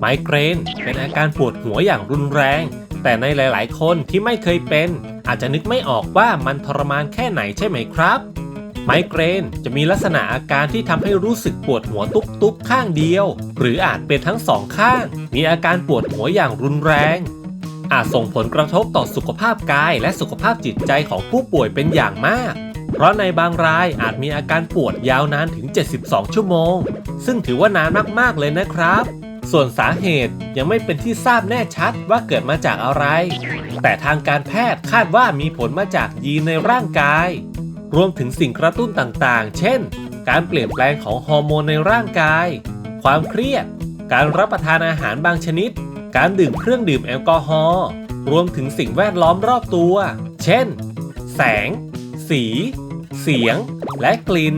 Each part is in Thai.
ไมเกรนเป็นอาการปวดหัวอย่างรุนแรง แต่ในหลาย ๆ คนที่ไม่เคยเป็น อาจจะนึกไม่ออกว่ามันทรมานแค่ไหนใช่ไหมครับ ไมเกรนจะมีลักษณะอาการที่ทำให้รู้สึกปวดหัวตุบๆข้างเดียว หรืออาจเป็นทั้งสองข้าง มีอาการปวดหัวอย่างรุนแรง อาจส่งผลกระทบต่อสุขภาพกายและสุขภาพจิตใจของผู้ป่วยเป็นอย่างมากเพราะในบางรายอาจมีอาการปวดยาวนานถึง 72 ชั่วโมง ซึ่งถือว่านานมาก ๆ เลยนะครับ ส่วนสาเหตุยังไม่เป็นที่ทราบแน่ชัดว่าเกิดมาจากอะไร แต่ทางการแพทย์คาดว่ามีผลมาจากยีนในร่างกาย รวมถึงสิ่งกระตุ้นต่างๆ เช่น การเปลี่ยนแปลงของฮอร์โมนในร่างกาย ความเครียด การรับประทานอาหารบางชนิด การดื่มเครื่องดื่มแอลกอฮอล์ รวมถึงสิ่งแวดล้อมรอบตัว เช่น แสง สี เสียง และกลิ่น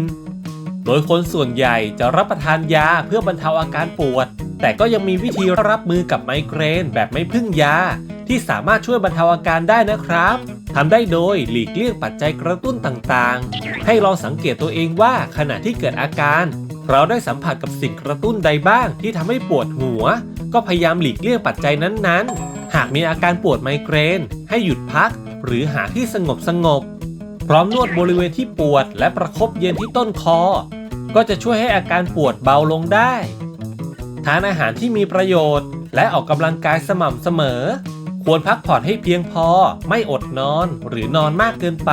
โดยคนส่วนใหญ่จะรับประทานยาเพื่อบรรเทาอาการปวด แต่ก็ยังมีวิธีรับมือกับไมเกรนแบบไม่พึ่งยา ที่สามารถช่วยบรรเทาอาการได้นะครับทำได้โดยหลีกเลี่ยงปัจจัยกระตุ้นต่างๆ ให้ลองสังเกตตัวเองว่าขณะที่เกิดอาการ เราได้สัมผัสกับสิ่งกระตุ้นใดบ้างที่ทำให้ปวดหัว ก็พยายามหลีกเลี่ยงปัจจัยนั้นๆ หากมีอาการปวดไมเกรน ให้หยุดพัก หรือหาที่สงบสงบๆพร้อมนวดบริเวณที่ปวด และประคบเย็นที่ต้นคอ ก็จะช่วยให้อาการปวดเบาลงได้ ทานอาหารที่มีประโยชน์ และออกกำลังกายสม่ำเสมอ ควรพักผ่อนให้เพียงพอ ไม่อดนอนหรือนอนมากเกินไป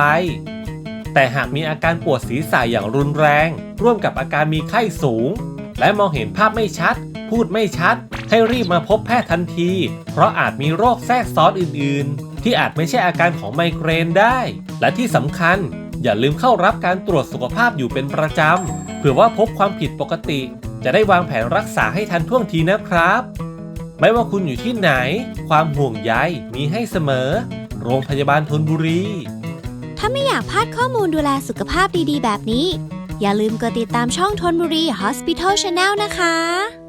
แต่หากมีอาการปวดศีรษะอย่างรุนแรง ร่วมกับอาการมีไข้สูง และมองเห็นภาพไม่ชัด พูดไม่ชัด ให้รีบมาพบแพทย์ทันที เพราะอาจมีโรคแทรกซ้อนอื่น ๆ ที่อาจไม่ใช่อาการของไมเกรนได้ และที่สำคัญ อย่าลืมเข้ารับการตรวจสุขภาพอยู่เป็นประจำเผื่อว่าพบความผิดปกติ จะได้วางแผนรักษาให้ทันท่วงทีนะครับ ไม่ว่าคุณอยู่ที่ไหน ความห่วงใยมีให้เสมอ โรงพยาบาลทนบุรี ถ้าไม่อยากพลาดข้อมูลดูแลสุขภาพดีๆ แบบนี้ อย่าลืมกดติดตามช่องทนบุรี Hospital Channel นะคะ